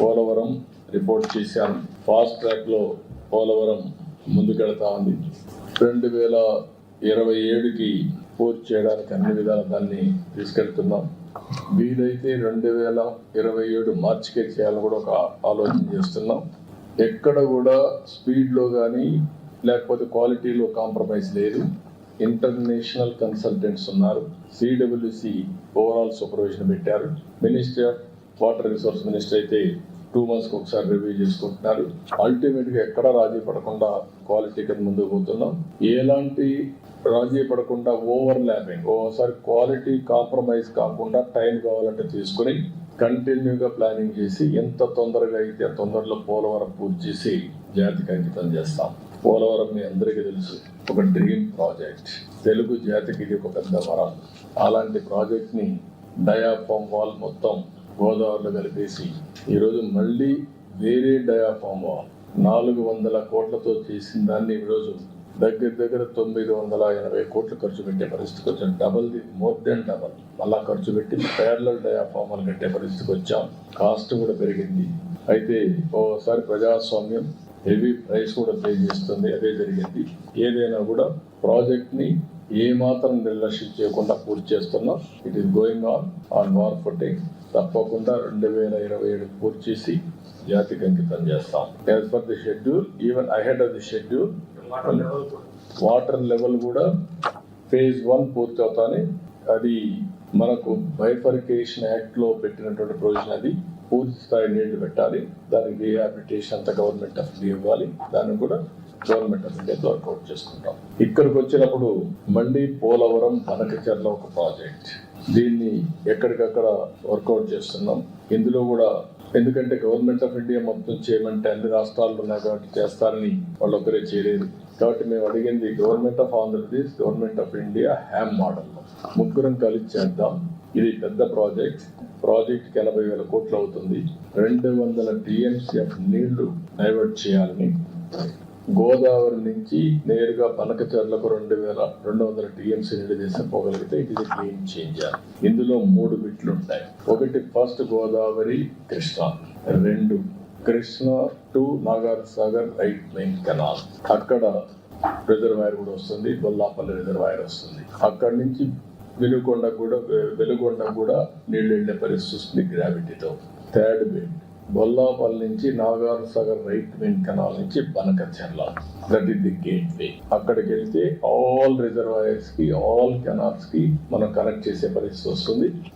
Polavaram report చేశాను fast ట్రాక్లో పోలవరం ముందుకెళ్తా ఉంది. రెండు వేల ఇరవై ఏడుకి పూర్తి చేయడానికి అన్ని విధాల దాన్ని తీసుకెళ్తున్నాం. వీలైతే రెండు వేల ఇరవై ఏడు మార్చికే చేయాలని కూడా ఒక ఆలోచన చేస్తున్నాం. ఎక్కడ కూడా స్పీడ్లో కానీ లేకపోతే క్వాలిటీలో కాంప్రమైజ్ లేదు. ఇంటర్నేషనల్ కన్సల్టెంట్స్ ఉన్నారు. సిడబ్ల్యూసి ఓవరాల్ సూపర్విజన్ పెట్టారు. Ministry of water resource minister అయితే టూ మంత్స్కి ఒకసారి రివ్యూ చేసుకుంటున్నారు. అల్టిమేట్గా ఎక్కడ రాజీ పడకుండా క్వాలిటీ కింద ముందుకు పోతున్నాం. ఎలాంటి రాజీ పడకుండా ఓవర్ ల్యాపింగ్ ఓసారి క్వాలిటీ కాంప్రమైజ్ కాకుండా టైం కావాలంటే తీసుకుని కంటిన్యూగా ప్లానింగ్ చేసి ఎంత తొందరగా అయితే తొందరలో పోలవరం పూర్తి చేసి జాతికి అంకితం చేస్తాం. పోలవరం మీ అందరికీ తెలుసు ఒక డ్రీమ్ ప్రాజెక్ట్ తెలుగు జాతికి ఇది ఒక పెద్ద వరం. అలాంటి ప్రాజెక్ట్ని డయాఫామ్ వాల్ మొత్తం గోదావరిలో కలిపేసి ఈరోజు మళ్ళీ వేరే డయాఫామ్ నాలుగు వందల కోట్లతో చేసిన దాన్ని ఈరోజు దగ్గర దగ్గర తొమ్మిది వందల ఎనభై కోట్లు ఖర్చు పెట్టే పరిస్థితికి వచ్చాం. Double the more than double అలా ఖర్చు పెట్టి పేర్లల్ డయాఫామ్ కట్టే పరిస్థితికి వచ్చాం. కాస్ట్ కూడా పెరిగింది. అయితే ఓసారి ప్రజాస్వామ్యం హెవీ ప్రైస్ కూడా పే చేస్తుంది. అదే జరిగింది. ఏదైనా కూడా ప్రాజెక్ట్ని ఏమాత్రం నిర్లక్ష్యం చేయకుండా పూర్తి చేస్తున్నాం. It is going on on war footing తప్పకుండా రెండు వేల ఇరవై ఏడు పూర్తి చేసి జాతికి అంకితం చేస్తాం. As per the schedule even ahead of the schedule water level కూడా ఫేజ్ వన్ పూర్తి అవుతానే. అది మనకు బైఫర్కేషన్ యాక్ట్లో పెట్టినటువంటి ప్రొవిజన్ అది పూర్తి స్థాయి నీళ్ళు పెట్టాలి. దానికి రీహాబిలిటేషన్ అంతా గవర్నమెంట్ ఆఫ్ ఇండియా ఇవ్వాలి. దాన్ని కూడా గవర్నమెంట్ ఆఫ్ ఇండియా వర్కౌట్ చేసుకుంటాం. ఇక్కడికి వచ్చినప్పుడు మండి పోలవరం బనకచర్ల ఒక ప్రాజెక్ట్ దీన్ని ఎక్కడికక్కడ వర్కౌట్ చేస్తున్నాం. ఇందులో కూడా ఎందుకంటే గవర్నమెంట్ ఆఫ్ ఇండియా మొత్తం చేయమంటే అన్ని రాష్ట్రాలు ఉన్నాయి కాబట్టి చేస్తారని వాళ్ళొక్కరే చేయలేదు. కాబట్టి మేము అడిగింది government of Andhra Pradesh government of India HAM model. ముగ్గురం కలిసి చేద్దాం. ఇది పెద్ద ప్రాజెక్ట్. ప్రాజెక్ట్కి ఎనభై వేల కోట్లు అవుతుంది. రెండు వందల టీఎంసీఎఫ్ నీళ్ళు డైవర్ట్ చేయాలని గోదావరి నుంచి నేరుగా పనకచర్లకు రెండు వేల రెండు వందల టీఎంసీ నీళ్ళు తీసుకుపోగలిగితే ఇది గేమ్ చేంజర్ ఇందులో మూడు బిట్లు ఉంటాయి. ఒకటి ఫస్ట్ గోదావరి కృష్ణ. రెండు Krishna to Nagar Sagar right main canal అక్కడ రిజర్వాయర్ కూడా వస్తుంది బొల్లాపల్లి రిజర్వాయర్ వస్తుంది. అక్కడి నుంచి వెలుగొండ కూడా వెలుగొండ కూడా నీళ్ళు వెళ్ళే పరిస్థితి వస్తుంది గ్రావిటీతో థర్డ్ బిట్ బొల్లాపల్లి నుంచి Nagar Sagar right main canal నుంచి Banakacherla that is the gateway అక్కడికి వెళ్తే ఆల్ రిజర్వాయర్స్కి ఆల్ కెనాల్స్కి మనం కనెక్ట్ చేసే పరిస్థితి వస్తుంది.